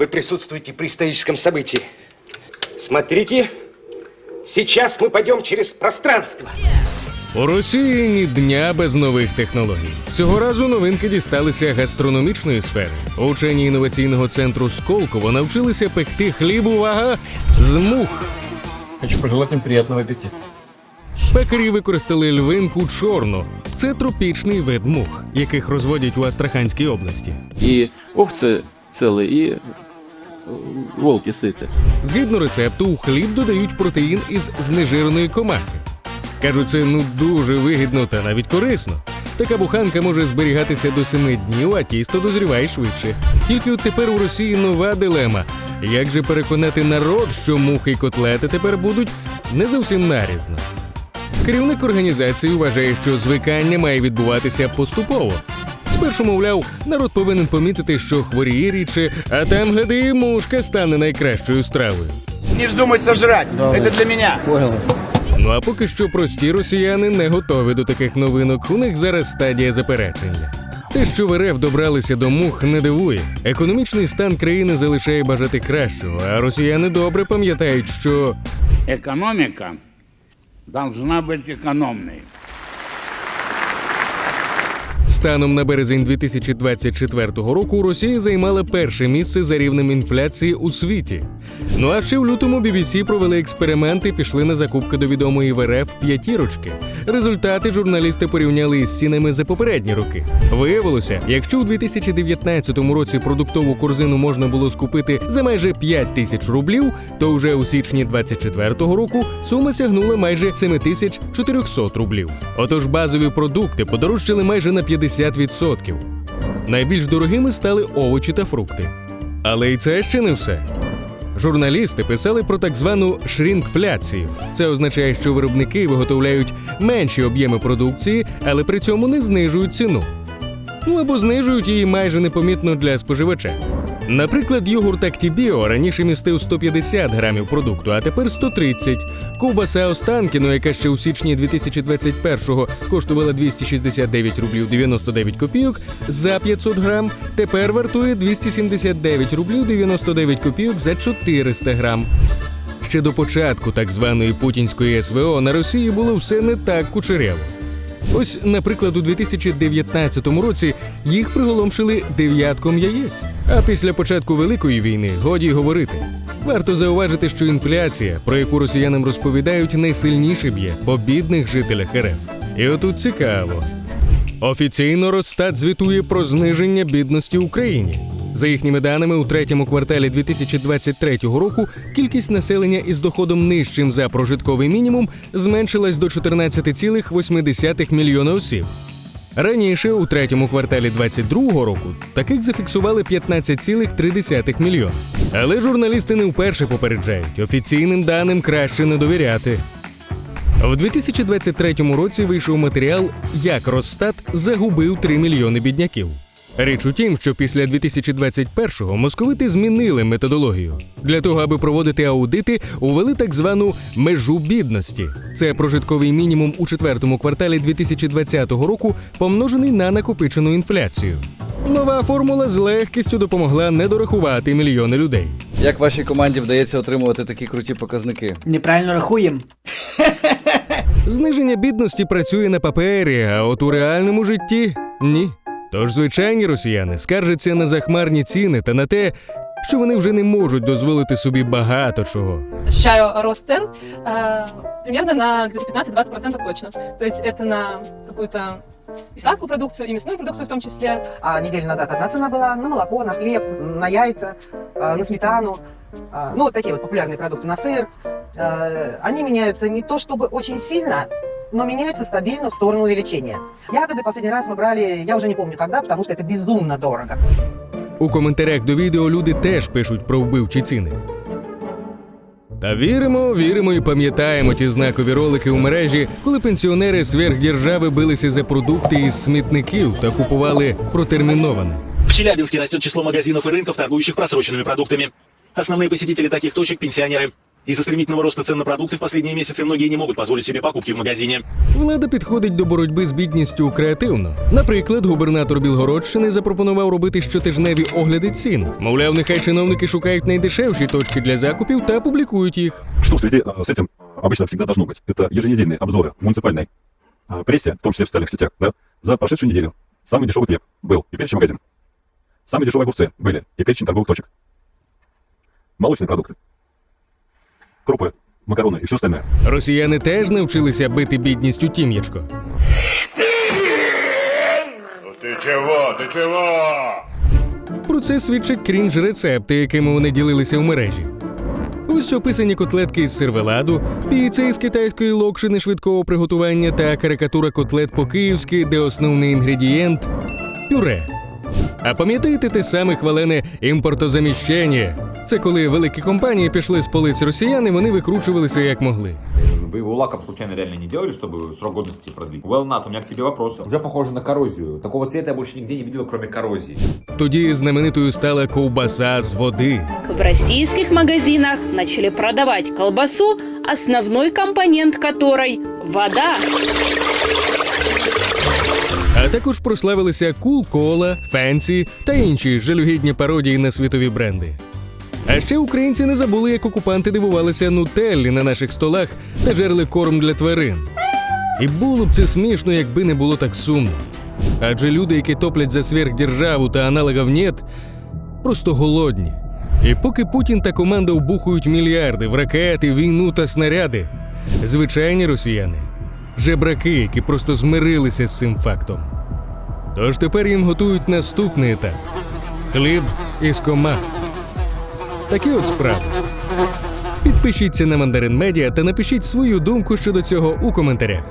вы присутствуете при историческом событии. Смотрите, сейчас мы пойдем через пространство. У Росії ні дня без нових технологій. Цього разу новинки дісталися гастрономічної сфери. Учені інноваційного центру Сколково навчилися пекти хліб, увага, з мух. Хочу пожелать им приятного аппетита. Пекарі використали львинку чорну. Це тропічний вид мух, яких розводять у Астраханській області. І овці цілі, і е, волки ситі. Згідно рецепту, у хліб додають протеїн із знежиреної комахи. Кажуть, це ну дуже вигідно та навіть корисно. Така буханка може зберігатися до семи днів, а тісто дозріває швидше. Тільки от тепер у Росії нова дилема. Як же переконати народ, що мухи й котлети тепер будуть не зовсім нарізно? Керівник організації вважає, що звикання має відбуватися поступово. Спершу, мовляв, народ повинен помітити, що хворіє рідше, а там, гади, мушка стане найкращою стравою. Не вздумай сожрать. Это для меня. Ну а поки що прості росіяни не готові до таких новинок. У них зараз стадія заперечення. Те, що в РФ добралися до мух, не дивує. Економічний стан країни залишає бажати кращого, а росіяни добре пам'ятають, що Экономика должна быть экономной. станом на березень 2024 року Росія займала перше місце за рівнем інфляції у світі. Ну а ще в лютому BBC провели експеримент і пішли на закупки до відомої в п'ятірочки. Результати журналісти порівняли із цінами за попередні роки. Виявилося, якщо у 2019 році продуктову корзину можна було скупити за майже 5 тисяч рублів, то вже у січні 2024 року сума сягнула майже 7400 рублів. Отож базові продукти подорожчали майже на 50%. Найбільш дорогими стали овочі та фрукти. Але й це ще не все. Журналісти писали про так звану шрінкфляцію. Це означає, що виробники виготовляють менші об'єми продукції, але при цьому не знижують ціну. Ну або знижують її майже непомітно для споживача. Наприклад, йогурт Актібіо раніше містив 150 грамів продукту, а тепер 130. Ковбаса Останкіно, яка ще у січні 2021-го коштувала 269 рублів 99 копійок за 500 грам, тепер вартує 279 рублів 99 копійок за 400 грам. Ще до початку так званої путінської СВО на Росії було все не так кучеряво. Ось, наприклад, у 2019 році їх приголомшили дев'ятком яєць. А після початку Великої війни годі говорити. Варто зауважити, що інфляція, про яку росіянам розповідають, найсильніше б'є по бідних жителях РФ. І отут цікаво. Офіційно Росстат звітує про зниження бідності в Україні. За їхніми даними, у третьому кварталі 2023 року кількість населення із доходом нижчим за прожитковий мінімум зменшилась до 14,8 мільйона осіб. Раніше, у третьому кварталі 2022 року, таких зафіксували 15,3 мільйона. Але журналісти не вперше попереджають, офіційним даним краще не довіряти. В 2023 році вийшов матеріал Як Росстат загубив 3 мільйони бідняків. Річ у тім, що після 2021-го московити змінили методологію. Для того, аби проводити аудити, увели так звану межу бідності. Це прожитковий мінімум у четвертому кварталі 2020 року, помножений на накопичену інфляцію. Нова формула з легкістю допомогла не дорахувати мільйони людей. Як вашій команді вдається отримувати такі круті показники? Неправильно рахуємо. Зниження бідності працює на папері, а от у реальному житті ні. Тож звичайні росіяни скаржаться на захмарні ціни та на те, що вони вже не можуть дозволити собі багато чого. ощущаю рост цен э, примерно на где-то 15-20% точно. То есть это на какую-то и сладкую продукцию, и мясную продукцию в том числе. А неделю назад одна цена была на молоко, на хлеб, на яйца, а, на сметану. А, Ну, вот такие вот популярные продукты, на сыр. А, Они меняются не то чтобы очень сильно, но меняются стабильно в сторону увеличения. Ягоды последний раз мы брали, я уже не помню когда, потому что это безумно дорого. У коментарях до відео люди теж пишуть про вбивчі ціни. Та віримо, віримо і пам'ятаємо ті знакові ролики у мережі, коли пенсіонери сверхдержави билися за продукти із смітників та купували протерміноване. В Челябинске растет число магазинов и рынков, торгующих просроченными продуктами. Основные посетители таких точек – пенсионеры. Из-за стремительного роста цен на продукты в последние месяцы многие не могут позволить себе покупки в магазине. Влада підходить до боротьби з бідністю креативно. Наприклад, губернатор Білгородщини запропонував робити щотижневі огляди цін. Мовляв, нехай чиновники шукають найдешевші точки для закупів та публікують їх. Что в связи э, с этим обычно всегда должно быть? Это еженедельные обзоры в муниципальной э, прессе, в том числе в социальных сетях, да? За прошедшую неделю самый дешевый хлеб был и перечень магазин. Самые дешевые огурцы были и перечень торговых точек. Молочные продукты. Крупы, макароны и все остальное. Росіяни теж навчилися бити бідністю тім'ячко. Ты чего? Ты чего? Про це свідчать крінж-рецепти, якими вони ділилися в мережі. Ось описані котлетки із сервеладу, піца із китайської локшини швидкого приготування та карикатура котлет по-київськи, де основний інгредієнт пюре. А пам'ятаєте те саме хвалене імпортозаміщення? Це коли великі компанії пішли з полиць росіян, і вони викручувалися як могли. Его лаком случайно реально не делали, чтобы срок годности продлить? Well, Nat, у меня к тебе вопрос. Уже похоже на коррозию. Такого цвета я больше нигде не видел, кроме коррозии. Тоді знаменитою стала ковбаса з води. В российских магазинах начали продавать колбасу, основной компонент которой – вода. А також прославилися Кул Кола, Фенсі та інші жалюгідні пародії на світові бренди. А ще українці не забули, як окупанти дивувалися нутеллі на наших столах та жерли корм для тварин. І було б це смішно, якби не було так сумно. Адже люди, які топлять за сверхдержаву та аналогів нет, просто голодні. І поки Путін та команда вбухують мільярди в ракети, війну та снаряди, звичайні росіяни жебраки, які просто змирилися з цим фактом. Тож тепер їм готують наступний етап хліб із комах. Такі от справи. Підпишіться на Мандарин Медіа та напишіть свою думку щодо цього у коментарях.